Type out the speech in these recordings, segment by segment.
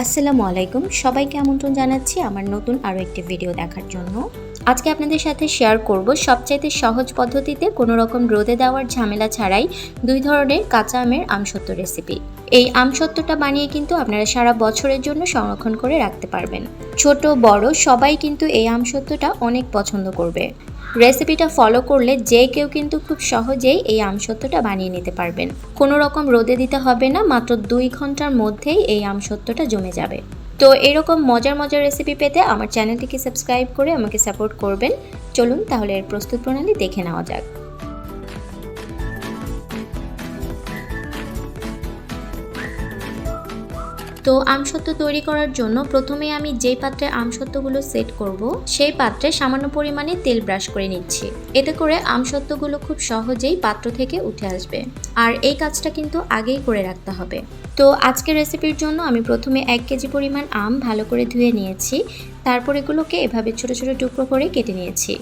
আসসালামু আলাইকুম। সবাইকে আমন্ত্রণ জানাচ্ছি আমার নতুন আরও একটি ভিডিও দেখার জন্য। আজকে আপনাদের সাথে শেয়ার করব সবচাইতে সহজ পদ্ধতিতে কোনো রকম রোদে দেওয়ার ঝামেলা ছাড়াই দুই ধরনের কাঁচা আমের আমসত্ব রেসিপি এই আমসত্বটা বানিয়ে কিন্তু আপনারা সারা বছরের জন্য সংরক্ষণ করে রাখতে পারবেন। ছোট, বড় সবাই কিন্তু এই আমসত্বটা অনেক পছন্দ করবে। রেসিপিটা ফলো করলে যে কেউ কিন্তু খুব সহজেই এই আমসত্বটা বানিয়ে নিতে পারবেন। কোনো রকম রোদে দিতে হবে না, মাত্র দুই ঘণ্টার মধ্যেই এই আমসত্যটা জমে যাবে। তো এরকম মজার মজার রেসিপি পেতে আমার চ্যানেলটিকে সাবস্ক্রাইব করে আমাকে সাপোর্ট করবেন। চলুন তাহলে এর প্রস্তুত প্রণালী দেখে নেওয়া যাক। তো আমসত্ব তৈরি করার জন্য প্রথমে আমি যেই পাত্রে আমসত্বগুলো সেট করব, সেই পাত্রে সামান্য পরিমাণে তেল ব্রাশ করে নিচ্ছি। এতে করে আমসত্বগুলো খুব সহজেই পাত্র থেকে উঠে আসবে। আর এই কাজটা কিন্তু আগেই করে রাখতে হবে। তো আজকের রেসিপির জন্য আমি প্রথমে এক কেজি পরিমাণ আম ভালো করে ধুয়ে নিয়েছি। তারপর এগুলোকে এভাবে ছোট ছোট টুকরো করে কেটে নিয়েছি।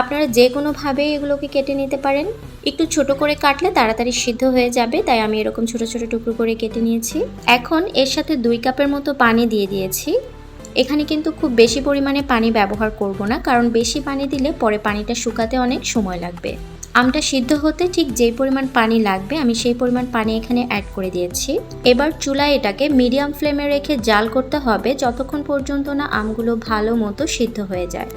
আপনারা যে কোনোভাবেই এগুলোকে কেটে নিতে পারেন। একটু ছোট করে কাটলে তাড়াতাড়ি সিদ্ধ হয়ে যাবে, তাই আমি এরকম ছোট ছোট টুকরো করে কেটে নিয়েছি। এখন এর সাথে দুই কাপের মতো পানি দিয়ে দিয়েছি। এখানে কিন্তু খুব বেশি পরিমাণে পানি ব্যবহার করব না, কারণ বেশি পানি দিলে পরে পানিটা শুকাতে অনেক সময় লাগবে। আমটা সিদ্ধ হতে ঠিক যেই পরিমাণ পানি লাগবে, আমি সেই পরিমাণ পানি এখানে অ্যাড করে দিয়েছি। এবার চুলায় এটাকে মিডিয়াম ফ্লেমে রেখে জাল করতে হবে, যতক্ষণ পর্যন্ত না আমগুলো ভালো মতো সিদ্ধ হয়ে যায়।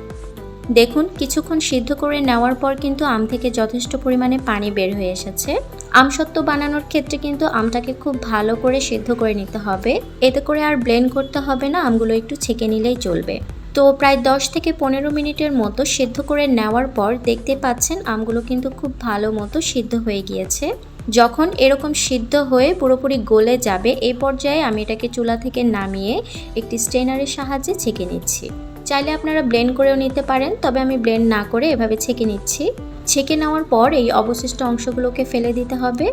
দেখুন, কিছুক্ষণ সিদ্ধ করে নেওয়ার পর কিন্তু আম থেকে যথেষ্ট পরিমাণে পানি বের হয়ে এসেছে। আমসত্ত্ব বানানোর ক্ষেত্রে কিন্তু আমটাকে খুব ভালো করে সিদ্ধ করে নিতে হবে। এতে করে আর ব্লেন্ড করতে হবে না, আমগুলো একটু ছেঁকে নিলেই চলবে। তো প্রায় 10 থেকে পনেরো মিনিটের মতো সিদ্ধ করে নেওয়ার পর দেখতে পাচ্ছেন, আমগুলো কিন্তু খুব ভালো মতো সিদ্ধ হয়ে গিয়েছে। যখন এরকম সিদ্ধ হয়ে পুরোপুরি গলে যাবে এই পর্যায়ে আমি এটাকে চুলা থেকে নামিয়ে একটি স্ট্রেনারের সাহায্যে ছেঁকে নিচ্ছি। চাইলে আপনারা ব্লেন্ড করেও নিতে পারেন, তবে আমি ব্লেন্ড না করে এভাবে ছেঁকে নিচ্ছি। ছেঁকে নেওয়ার পর এই অবশিষ্ট অংশগুলোকে ফেলে দিতে হবে।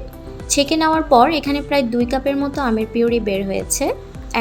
ছেঁকে নেওয়ার পর এখানে প্রায় দুই কাপের মতো আমের পিউরি বের হয়েছে।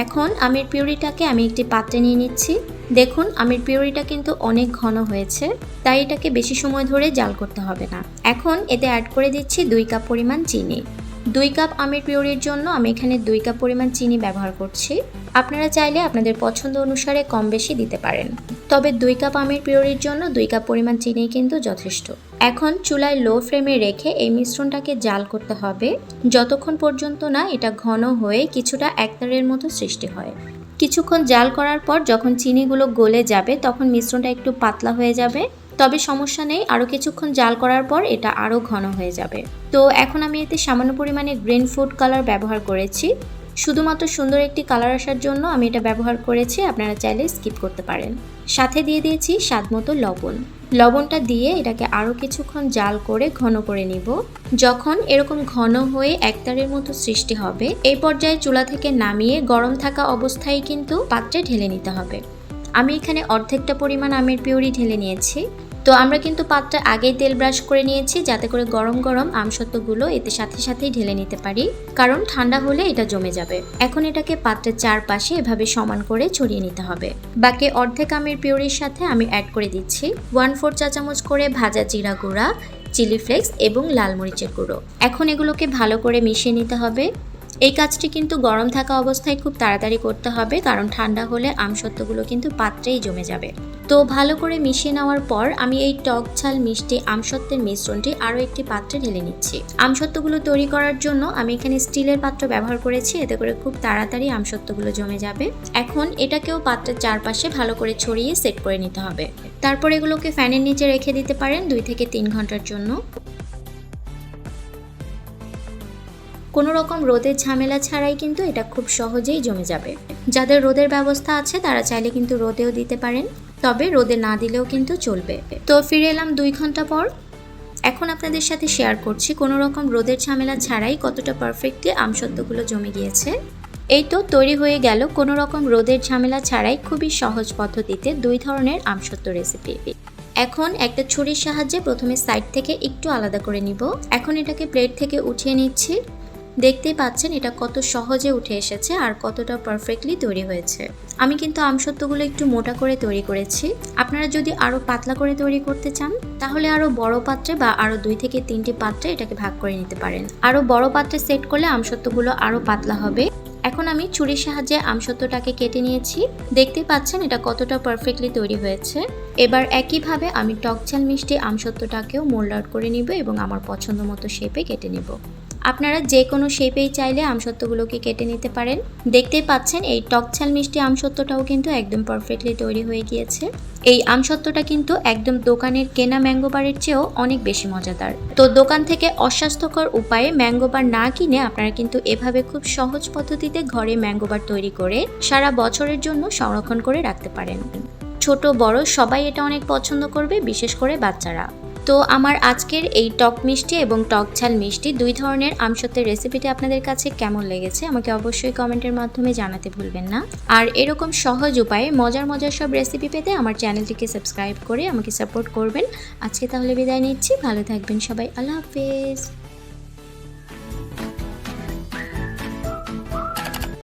এখন আমের পিউরিটাকে আমি একটি পাত্রে নিয়ে নিচ্ছি। দেখুন, আমের পিউরিটা কিন্তু অনেক ঘন হয়েছে, তাই এটাকে বেশি সময় ধরে জাল করতে হবে না। এখন এতে অ্যাড করে দিচ্ছি দুই কাপ পরিমাণ চিনি। দুই কাপ আমের পিউরির জন্য আমি এখানে দুই কাপ পরিমাণ চিনি ব্যবহার করছি। আপনারা চাইলে আপনাদের পছন্দ অনুসারে কম বেশি দিতে পারেন। তবে দুই কাপ আমের পিউরির জন্য দুই কাপ পরিমাণ চিনি কিন্তু যথেষ্ট। এখন চুলায় লো ফ্লেমে রেখে এই মিশ্রণটাকে জাল করতে হবে। যতক্ষণ পর্যন্ত না এটা ঘন হয়ে কিছুটা একতারের মতো সৃষ্টি হয়। কিছুক্ষণ জাল করার পর যখন চিনিগুলো গলে যাবে তখন মিশ্রণটা একটু পাতলা হয়ে যাবে। তবে সমস্যা নেই, আরও কিছুক্ষণ জাল করার পর এটা আরও ঘন হয়ে যাবে। তো এখন আমি এতে সামান্য পরিমাণে গ্রিন ফুড কালার ব্যবহার করেছি। শুধুমাত্র সুন্দর একটি কালার আসার জন্য আমি এটা ব্যবহার করেছি, আপনারা চাইলে স্কিপ করতে পারেন। সাথে দিয়ে দিয়েছি স্বাদ মতো লবণ। লবণটা দিয়ে এটাকে আরও কিছুক্ষণ জাল করে ঘন করে নিব। যখন এরকম ঘন হয়ে একতারের মতো সৃষ্টি হবে, এই পর্যায়ে চুলা থেকে নামিয়ে গরম থাকা অবস্থায় কিন্তু পাত্রে ঢেলে নিতে হবে। আমি এখানে অর্ধেকটা পরিমাণ আমের পিউরি ঢেলে নিয়েছি। তো আমরা কিন্তু পাত্রে আগেই তেল ব্রাশ করে নিয়েছি, যাতে করে গরম গরম আমসত্ত্বগুলো এতে সাথে সাথেই ঢেলে নিতে পারি। কারণ ঠান্ডা হলে এটা জমে যাবে। এখন এটাকে পাত্রের চারপাশে এভাবে সমান করে ছড়িয়ে নিতে হবে। বাকি অর্ধেক আমের পিউরির সাথে আমি অ্যাড করে দিচ্ছি ওয়ান ফোর চা চামচ করে ভাজা জিরা গুঁড়া চিলি ফ্লেক্স এবং লাল মরিচের গুঁড়ো। এখন এগুলোকে ভালো করে মিশিয়ে নিতে হবে। এই কাজটি কিন্তু গরম থাকা অবস্থায় খুব তাড়াতাড়ি করতে হবে, কারণ ঠান্ডা হলে আমসত্ত্বগুলো কিন্তু পাত্রেই জমে যাবে। তো ভালো করে মিশিয়ে নেওয়ার পর আমি এই টক ঝাল মিষ্টি আমসত্ত্বের মিশ্রণটি আরও একটি পাত্রে ঢেলে নিচ্ছি। আমসত্ত্বগুলো তৈরি করার জন্য আমি এখানে স্টিলের পাত্র ব্যবহার করেছি, এতে করে খুব তাড়াতাড়ি আমসত্ত্বগুলো জমে যাবে। এখন এটাকেও পাত্রের চারপাশে ভালো করে ছড়িয়ে সেট করে নিতে হবে। তারপর এগুলোকে ফ্যানের নিচে রেখে দিতে পারেন দুই থেকে তিন ঘণ্টার জন্য। কোনো রকম রোদের ঝামেলা ছাড়াই কিন্তু এটা খুব সহজেই জমে যাবে। যাদের রোদের ব্যবস্থা আছে তারা চাইলে কিন্তু রোদেও দিতে পারেন। তবে রোদে না দিলেও কিন্তু চলবে। তো ফিরে এলাম দুই ঘণ্টা পর। এখন আপনাদের সাথে শেয়ার করছি কোনো রকম রোদের ঝামেলা ছাড়াই কতটা পারফেক্টলি আমসত্ত্বগুলো জমে গিয়েছে। এই তো তৈরি হয়ে গেল কোনো রকম রোদের ঝামেলা ছাড়াই খুবই সহজ পদ্ধতিতে দুই ধরনের আমসত্ত্ব রেসিপি এখন একটা ছুরির সাহায্যে প্রথমে সাইড থেকে একটু আলাদা করে নিব। এখন এটাকে প্লেট থেকে উঠিয়ে নিচ্ছি। দেখতেই পাচ্ছেন এটা কত সহজে উঠে এসেছে আর কতটা পারফেক্টলি তৈরি হয়েছে। আমি কিন্তু আমসত্ত্বগুলো একটু মোটা করে তৈরি করেছি। আপনারা যদি আরও পাতলা করে তৈরি করতে চান, তাহলে আরও বড় পাত্রে বা আরও দুই থেকে তিনটি পাত্রে এটাকে ভাগ করে নিতে পারেন। আরও বড় পাত্রে সেট করলে আমসত্ত্বগুলো আরও পাতলা হবে। এখন আমি ছুরির সাহায্যে আমসত্ত্বটাকে কেটে নিয়েছি। দেখতেই পাচ্ছেন এটা কতটা পারফেক্টলি তৈরি হয়েছে। এবার একইভাবে আমি টকঝাল মিষ্টি আমসত্ত্বটাকেও মোল্ড আউট করে নিব এবং আমার পছন্দ মতো শেপে কেটে নেব। আপনারা যে কোনো শেপেই চাইলে আমসত্ত্বগুলোকে কেটে নিতে পারেন। দেখতেই পাচ্ছেন এই টকঝাল মিষ্টি আমসত্ত্বটাও কিন্তু একদম পারফেক্টলি তৈরি হয়ে গিয়েছে। এই আমসত্ত্বটা কিন্তু একদম দোকানের কেনা ম্যাঙ্গো বারের চেয়েও অনেক বেশি মজাদার। তো দোকান থেকে অস্বাস্থ্যকর উপায়ে ম্যাঙ্গো বার না কিনে আপনারা কিন্তু এভাবে খুব সহজ পদ্ধতিতে ঘরে ম্যাঙ্গো বার তৈরি করে সারা বছরের জন্য সংরক্ষণ করে রাখতে পারেন। ছোট, বড় সবাই এটা অনেক পছন্দ করবে, বিশেষ করে বাচ্চারা। তো আমার আজকের এই টক মিষ্টি এবং টক ঝাল মিষ্টি দুই ধরনের আমসত্ত্বের রেসিপিটি আপনাদের কাছে কেমন লেগেছে আমাকে অবশ্যই কমেন্টের মাধ্যমে জানাতে ভুলবেন না। আর এরকম সহজ উপায়ে মজার মজার সব রেসিপি পেতে আমার চ্যানেলটিকে সাবস্ক্রাইব করে আমাকে সাপোর্ট করবেন। আজকে তাহলে বিদায় নিচ্ছি, ভালো থাকবেন সবাই, আল্লাহ হাফেজ।